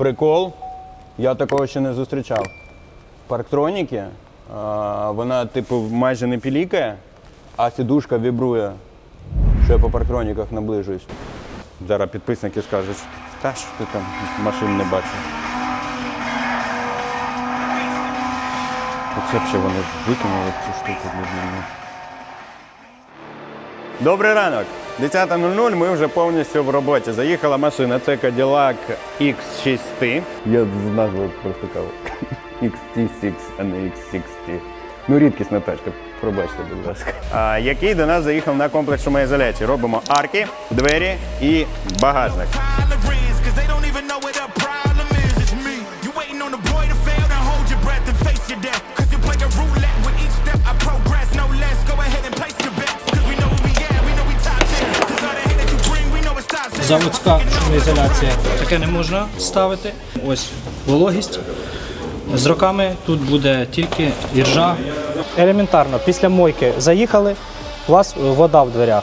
Прикол, я такого ще не зустрічав. Парктроніки, а, вона, типу, майже не пілікає, а сідушка вібрує, що я по парктроніках наближуюсь. Зараз підписники скажуть, та що ти там машин не бачив. Оце б ще вони викинули цю штуку для мене. Добрий ранок. 10.00 ми вже повністю в роботі. Заїхала машина. Це Cadillac X6. Я з назвою просто кажу. XT6, а не X60. Ну, рідкісна тачка, пробачте, будь ласка. А, який до нас заїхав на комплекс шумоізоляції. Робимо арки, двері і багажник. Заводська шумоізоляція. Таке не можна ставити. Ось вологість. З роками тут буде тільки іржа. Елементарно, після мойки заїхали, у вас вода в дверях.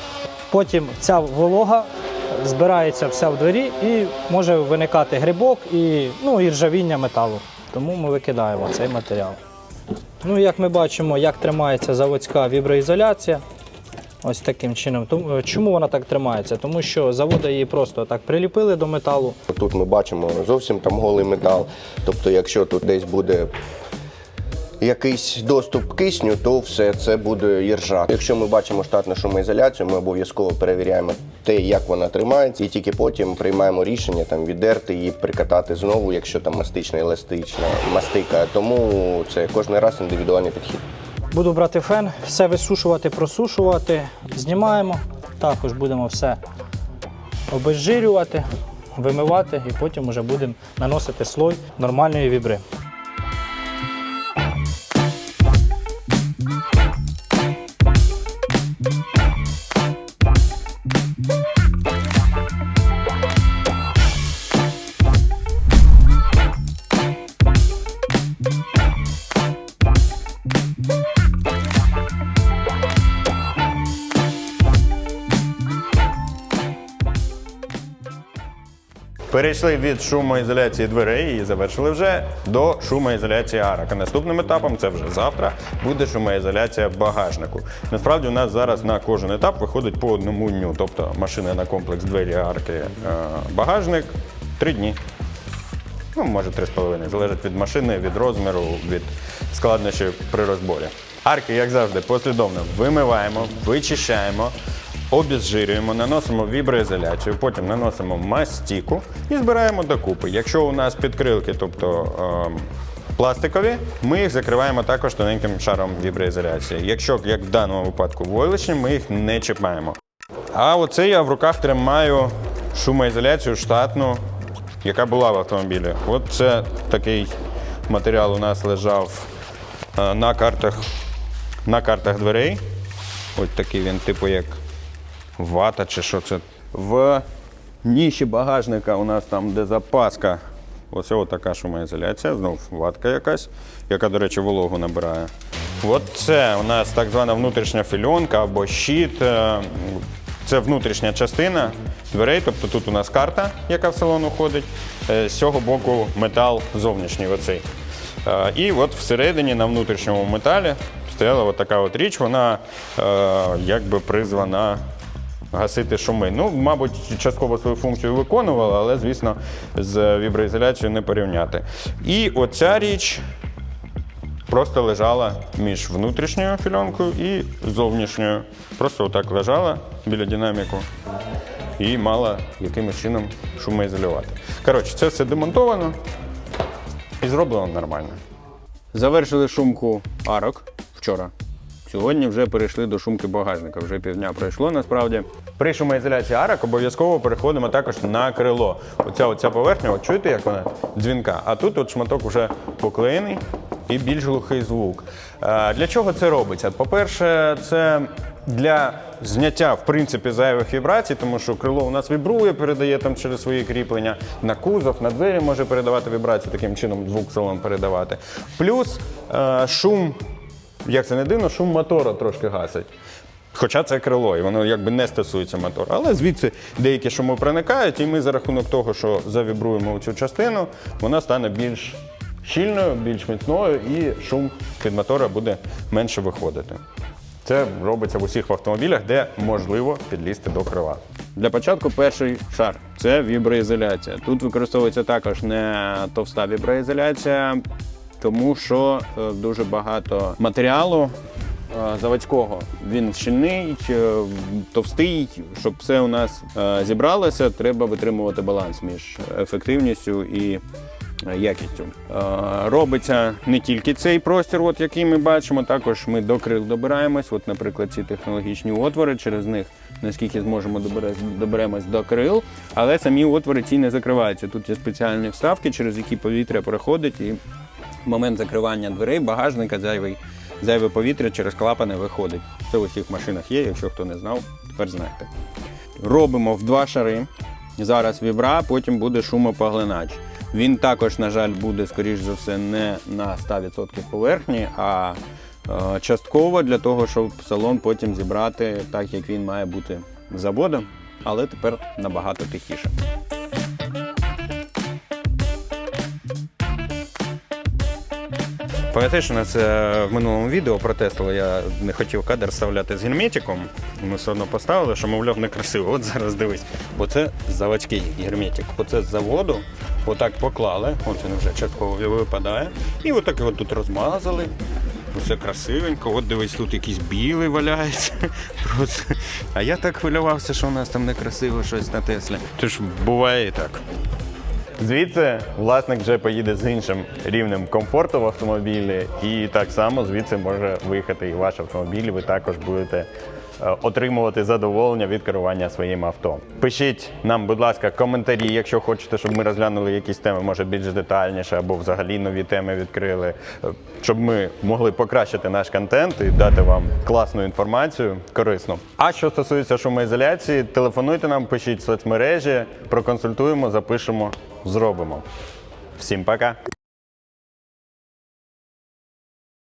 Потім ця волога збирається вся в двері і може виникати грибок і, ну, і металу. Тому ми викидаємо цей матеріал. Ну, як ми бачимо, як тримається заводська віброізоляція. Ось таким чином. Чому вона так тримається? Тому що заводи її просто так приліпили до металу. Тут ми бачимо зовсім там голий метал. Тобто, якщо тут десь буде якийсь доступ кисню, то все це буде іржа. Якщо ми бачимо штатну шумоізоляцію, ми обов'язково перевіряємо те, як вона тримається, і тільки потім приймаємо рішення там віддерти її, прикатати знову, якщо там мастична, еластична мастика. Тому це кожен раз індивідуальний підхід. Буду брати фен, все висушувати, просушувати, знімаємо. Також будемо все обезжирювати, вимивати і потім вже будемо наносити слой нормальної вібри. Перейшли від шумоізоляції дверей і завершили вже до шумоізоляції арок. А наступним етапом, це вже завтра, буде шумоізоляція багажнику. Насправді у нас зараз на кожен етап виходить по одному дню. Тобто машина на комплекс двері, арки, е, багажник три дні. Ну, може, три з половиною. Залежить від машини, від розміру, від складнощів при розборі. Арки, як завжди, послідовно вимиваємо, вичищаємо, обезжирюємо, наносимо віброізоляцію, потім наносимо мастіку і збираємо докупи. Якщо у нас підкрилки, тобто ем, пластикові, ми їх закриваємо також тоненьким шаром віброізоляції. Якщо, як в даному випадку, войлочні, ми їх не чіпаємо. А оце я в руках тримаю шумоізоляцію штатну, яка була в автомобілі. От це такий матеріал у нас лежав е, на картах, на картах дверей. Ось такий він, типу, як вата чи що це. В ніші багажника у нас там, де запаска. Ось така шумоізоляція, знов ватка якась, яка, до речі, вологу набирає. От це у нас так звана внутрішня фільонка або щит. е, Це внутрішня частина дверей, тобто тут у нас карта, яка в салон уходить. Е, З цього боку метал зовнішній оцей. Е, І от всередині на внутрішньому металі стояла така от річ, вона якби призвана гасити шуми. Ну, мабуть, частково свою функцію виконувала, але, звісно, з віброізоляцією не порівняти. І оця річ просто лежала між внутрішньою фільонкою і зовнішньою. Просто отак лежала біля динаміку і мала якимось чином шумоізолювати. Коротше, це все демонтовано і зроблено нормально. Завершили шумку арок вчора. Сьогодні вже перейшли до шумки багажника. Вже півдня пройшло насправді. При шумоізоляції арок обов'язково переходимо також на крило. Оця, оця поверхня, от чуєте, як вона дзвінка. А тут от шматок вже поклеєний і більш глухий звук. Е, Для чого це робиться? По-перше, це для зняття в принципі зайвих вібрацій, тому що крило у нас вібрує, передає там через свої кріплення на кузов, на двері може передавати вібрації, таким чином звук салон передавати. Плюс е, шум, як це не дивно, шум мотора трошки гасить. Хоча це крило, і воно якби не стосується мотора. Але звідси деякі шуми проникають, і ми за рахунок того, що завібруємо цю частину, вона стане більш щільною, більш міцною, і шум від мотора буде менше виходити. Це робиться в усіх автомобілях, де можливо підлізти до крила. Для початку перший шар це віброізоляція. Тут використовується також не товста віброізоляція, тому що е, дуже багато матеріалу е, заводського. Він щільний, е, товстий. Щоб все у нас зібралося, треба витримувати баланс між ефективністю і якістю. Робиться не тільки цей простір, от який ми бачимо, також ми до крил добираємось. От, наприклад, ці технологічні отвори, через них наскільки зможемо доберемось до крил, але самі отвори ці не закриваються. Тут є спеціальні вставки, через які повітря проходить, і момент закривання дверей багажника зайвий, зайве повітря через клапани виходить. Це в усіх машинах є, якщо хто не знав, тепер знаєте. Робимо в два шари. Зараз вібра, потім буде шумопоглинач. Він також, на жаль, буде, скоріш за все, не на 100% поверхні, а е, частково для того, щоб салон потім зібрати так, як він має бути з заводу, але тепер набагато тихіше. Пам'ятаєш, у нас е, в минулому відео про Теслу я не хотів кадр вставляти з герметиком. Ми все одно поставили, що, мовляв, некрасиво. От зараз дивись. Бо це заводський герметик. Оце з заводу, отак поклали, от він вже частково випадає. І отак його тут розмазали. Все красивенько. От дивись, тут якийсь білий валяється. Просто. А я так хвилювався, що у нас там некрасиво щось на Теслі. Тож буває і так. Звідси власник вже поїде з іншим рівнем комфорту в автомобілі, і так само звідси може виїхати і ваш автомобіль. Ви також будете е, отримувати задоволення від керування своїм авто. Пишіть нам, будь ласка, коментарі, якщо хочете, щоб ми розглянули якісь теми, може більш детальніше, або взагалі нові теми відкрили, е, щоб ми могли покращити наш контент і дати вам класну інформацію, корисну. А що стосується шумоізоляції, телефонуйте нам, пишіть в соцмережі, проконсультуємо, запишемо, зробимо. Всім пока!